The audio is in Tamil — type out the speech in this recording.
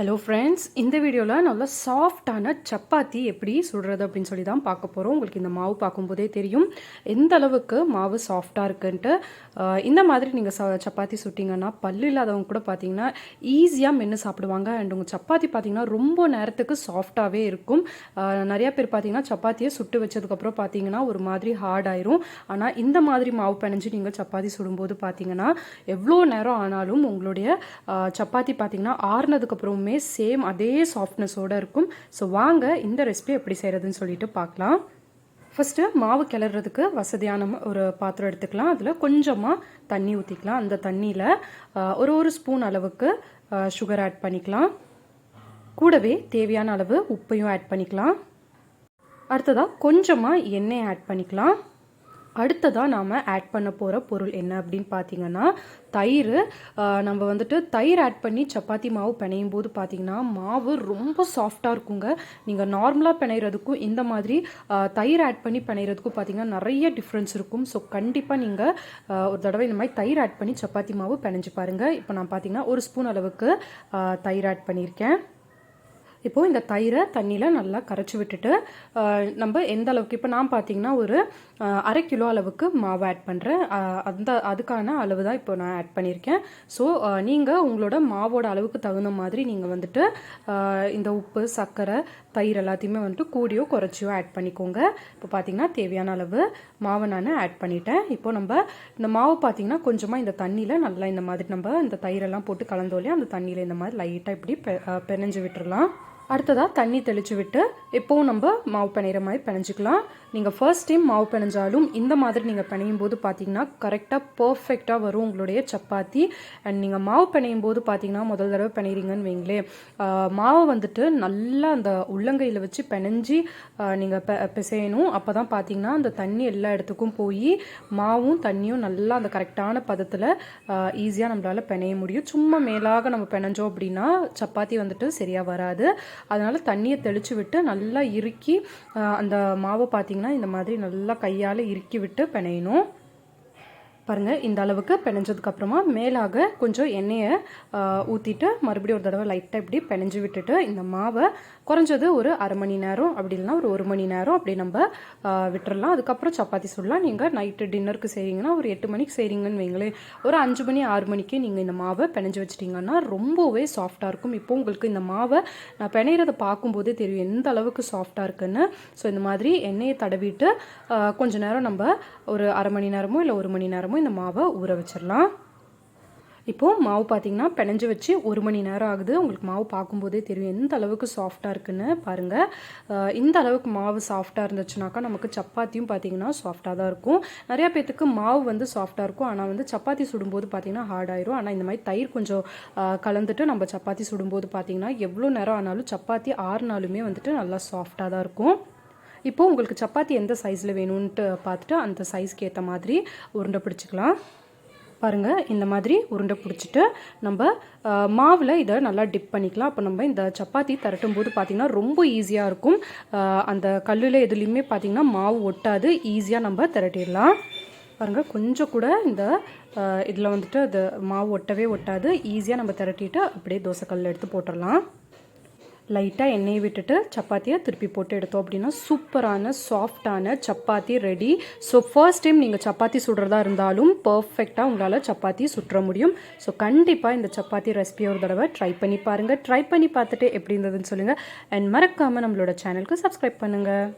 ஹலோ ஃப்ரெண்ட்ஸ் இந்த வீடியோவில் நல்லா சாஃப்டான சப்பாத்தி எப்படி சுடுறது அப்படின்னு சொல்லி தான் பார்க்க போகிறோம் உங்களுக்கு இந்த மாவு பார்க்கும்போதே தெரியும். எந்த அளவுக்கு மாவு சாஃப்டாக இருக்குன்ட்டு இந்த மாதிரி நீங்கள் ச சப்பாத்தி சுட்டிங்கன்னா பல்லு இல்லாதவங்க கூட பார்த்தீங்கன்னா ஈஸியாக மென்று சாப்பிடுவாங்க. அண்ட் உங்கள் சப்பாத்தி பார்த்தீங்கன்னா ரொம்ப நேரத்துக்கு சாஃப்டாகவே இருக்கும். நிறையா பேர் பார்த்தீங்கன்னா சப்பாத்தியை சுட்டு வச்சதுக்கப்புறம் பார்த்தீங்கன்னா ஒரு மாதிரி ஹார்ட் ஆயிரும். ஆனால் இந்த மாதிரி மாவு பிணைஞ்சு நீங்கள் சப்பாத்தி சுடும்போது பார்த்தீங்கன்னா எவ்வளோ நேரம் ஆனாலும் உங்களுடைய சப்பாத்தி பார்த்தீங்கன்னா ஆறுனதுக்கப்புறமே சேம் அதே சாஃப்ட்னஸோடு இருக்கும். ஸோ வாங்க இந்த ரெசிபி எப்படி செய்கிறதுன்னு சொல்லிட்டு பார்க்கலாம். ஃபஸ்ட்டு மாவு கிளறதுக்கு வசதியான ஒரு பாத்திரம் எடுத்துக்கலாம். அதில் கொஞ்சமாக தண்ணி ஊற்றிக்கலாம் அந்த தண்ணியில் ஒரு ஒரு ஸ்பூன் அளவுக்கு சுகர் ஆட் பண்ணிக்கலாம். கூடவே தேவையான அளவு உப்பையும் ஆட் பண்ணிக்கலாம். அடுத்ததாக கொஞ்சமாக எண்ணெய் ஆட் பண்ணிக்கலாம். அடுத்ததாக நாம் ஆட் பண்ண போகிற பொருள் என்ன அப்படின்னு பார்த்தீங்கன்னா தயிர். நம்ம வந்துட்டு தயிர் ஆட் பண்ணி சப்பாத்தி மாவு பிணையும் போது பார்த்தீங்கன்னா மாவு ரொம்ப சாஃப்டாக இருக்குங்க. நீங்கள் நார்மலாக பிணையிறதுக்கும் இந்த மாதிரி தயிர் ஆட் பண்ணி பிணையிறதுக்கும் பார்த்தீங்கன்னா நிறைய டிஃப்ரென்ஸ் இருக்கும். ஸோ கண்டிப்பாக நீங்கள் ஒரு தடவை இந்த மாதிரி தயிர் ஆட் பண்ணி சப்பாத்தி மாவு பிணைஞ்சு பாருங்கள் இப்போ நான் பார்த்தீங்கன்னா ஒரு ஸ்பூன் அளவுக்கு தயிர் ஆட் பண்ணியிருக்கேன். இப்போது இந்த தயிரை தண்ணியில் நல்லா கரைச்சி விட்டுட்டு நம்ம எந்த அளவுக்கு இப்போ நான் பார்த்தீங்கன்னா ஒரு அரை கிலோ அளவுக்கு மாவு ஆட் பண்ணுறேன் அந்த அதுக்கான அளவு தான் இப்போ நான் ஆட் பண்ணியிருக்கேன் ஸோ நீங்கள் உங்களோட மாவோட அளவுக்கு தகுந்த மாதிரி நீங்கள் வந்துட்டு இந்த உப்பு சர்க்கரை தயிர் எல்லாத்தையுமே வந்துட்டு கூடியோ குறைச்சியோ ஆட் பண்ணிக்கோங்க. இப்போ பார்த்தீங்கன்னா தேவையான அளவு மாவை நான் ஆட் பண்ணிட்டேன். இப்போ நம்ம இந்த மாவு பார்த்தீங்கன்னா கொஞ்சமாக இந்த தண்ணியில் நல்லா இந்த மாதிரி நம்ம இந்த தயிரெல்லாம் போட்டு கலந்தோலையே அந்த தண்ணியில் இந்த மாதிரி லைட்டாக இப்படி பெ- ஆஹ், பெனஞ்சு விட்டுறலாம். அடுத்ததாக தண்ணி தெளித்து விட்டு இப்போவும் நம்ம மாவு பிணையிற மாதிரி பிணைஞ்சிக்கலாம். நீங்கள் ஃபர்ஸ்ட் டைம் மாவு பிணைஞ்சாலும் இந்த மாதிரி நீங்கள் பிணையும் போது பார்த்தீங்கன்னா கரெக்டாக பர்ஃபெக்டாக வரும் உங்களுடைய சப்பாத்தி. அண்ட் நீங்கள் மாவு பிணையும் போது பார்த்தீங்கன்னா முதல் தடவை பிணையிறீங்கன்னு வைங்களேன். மாவை வந்துட்டு நல்லா அந்த உள்ளங்கையில் வச்சு பிணைஞ்சி நீங்கள் பெ பிசையணும். அப்போ தான் பார்த்தீங்கன்னா அந்த தண்ணி எல்லா இடத்துக்கும் போய் மாவும் தண்ணியும் நல்லா அந்த கரெக்டான பதத்தில் ஈஸியாக நம்மளால் பிணைய முடியும். சும்மா மேலாக நம்ம பிணைஞ்சோம் அப்படின்னா சப்பாத்தி வந்துட்டு சரியாக வராது. அதனால் தண்ணியை தெளித்து விட்டு நல்லா இறுக்கி அந்த மாவை பார்த்திங்கன்னா இந்த மாதிரி நல்லா கையால் இறுக்கி விட்டு பிணையணும். பாருங்கள் இந்த அளவுக்கு பிணைஞ்சதுக்கப்புறமா மேலாக கொஞ்சம் எண்ணெயை ஊற்றிட்டு மறுபடியும் ஒரு தடவை லைட்டாக இப்படி பிணைஞ்சு விட்டுட்டு இந்த மாவை குறைஞ்சது ஒரு அரை மணி நேரம் அப்படி இல்லைன்னா ஒரு ஒரு மணி நேரம் அப்படி நம்ம விட்டுறலாம். அதுக்கப்புறம் சப்பாத்தி சுடலாம். நீங்கள் நைட்டு டின்னருக்கு செய்கிறீங்கன்னா ஒரு எட்டு மணிக்கு செய்கிறீங்கன்னு வைங்களேன். ஒரு அஞ்சு மணி ஆறு மணிக்கு நீங்கள் இந்த மாவை பிணைஞ்சு வச்சிட்டிங்கன்னா ரொம்பவே சாஃப்டாக இருக்கும். இப்போ உங்களுக்கு இந்த மாவை நான் பிணையிறதை பார்க்கும்போதே தெரியும் எந்த அளவுக்கு சாஃப்டாக இருக்குன்னு. ஸோ இந்த மாதிரி எண்ணெயை தடவிட்டு கொஞ்ச நேரம் நம்ம ஒரு அரை மணி நேரமோ இல்லை ஒரு மணி நேரமோ இந்த மாவை ஊற வச்சிடலாம். இப்போது மாவு பார்த்தீங்கன்னா பிணைஞ்சு வச்சு ஒரு மணி நேரம் ஆகுது. உங்களுக்கு மாவு பார்க்கும்போதே தெரியும் எந்த அளவுக்கு சாஃப்டாக இருக்குன்னு பாருங்கள் இந்த அளவுக்கு மாவு சாஃப்டாக இருந்துச்சுனாக்கா நமக்கு சப்பாத்தியும் பார்த்தீங்கன்னா சாஃப்டாக தான் இருக்கும். நிறையா பேத்துக்கு மாவு வந்து சாஃப்டாக இருக்கும். ஆனால் வந்து சப்பாத்தி சுடும்போது பார்த்தீங்கன்னா ஹார்ட் ஆயிரும். ஆனால் இந்த மாதிரி தயிர் கொஞ்சம் கலந்துட்டு நம்ம சப்பாத்தி சுடும்போது பார்த்தீங்கன்னா எவ்வளோ நேரம் ஆனாலும் சப்பாத்தி ஆறுனாலுமே வந்துட்டு நல்லா சாஃப்டாக தான் இருக்கும். இப்போ உங்களுக்கு சப்பாத்தி எந்த சைஸில் வேணும்ன்ட்டு பார்த்துட்டு அந்த சைஸ்க்கு ஏற்ற மாதிரி உருண்டை பிடிச்சிக்கலாம். பாருங்கள் இந்த மாதிரி உருண்டை பிடிச்சிட்டு நம்ம மாவில் இதை நல்லா டிப் பண்ணிக்கலாம். அப்போ நம்ம இந்த சப்பாத்தி திரட்டும் போது பார்த்திங்கன்னா ரொம்ப ஈஸியாக இருக்கும். அந்த கல்லில் எதுலேயுமே பார்த்திங்கன்னா மாவு ஒட்டாது. ஈஸியாக நம்ம திரட்டிடலாம். பாருங்கள் கொஞ்சம் கூட இந்த இதில் வந்துட்டு அது மாவு ஒட்டவே ஒட்டாது. ஈஸியாக நம்ம திரட்டிட்டு அப்படியே தோசைக்கல்லில் எடுத்து போட்டுடலாம். லைட்டாக எண்ணெயை விட்டுட்டு சப்பாத்தியை திருப்பி போட்டு எடுத்தோம் அப்படின்னா சூப்பரான சாஃப்டான chapati ready so first time நீங்கள் சப்பாத்தி சுடுறதா இருந்தாலும் பர்ஃபெக்டாக உங்களால் சப்பாத்தி சுற்ற முடியும். ஸோ கண்டிப்பாக இந்த சப்பாத்தி ரெசிபி ஒரு தடவை ட்ரை பண்ணி பாருங்கள் ட்ரை பண்ணி பார்த்துட்டு எப்படி இருந்ததுன்னு சொல்லுங்கள் அண்ட் மறக்காமல் நம்மளோட சேனலுக்கு சப்ஸ்கிரைப் பண்ணுங்கள்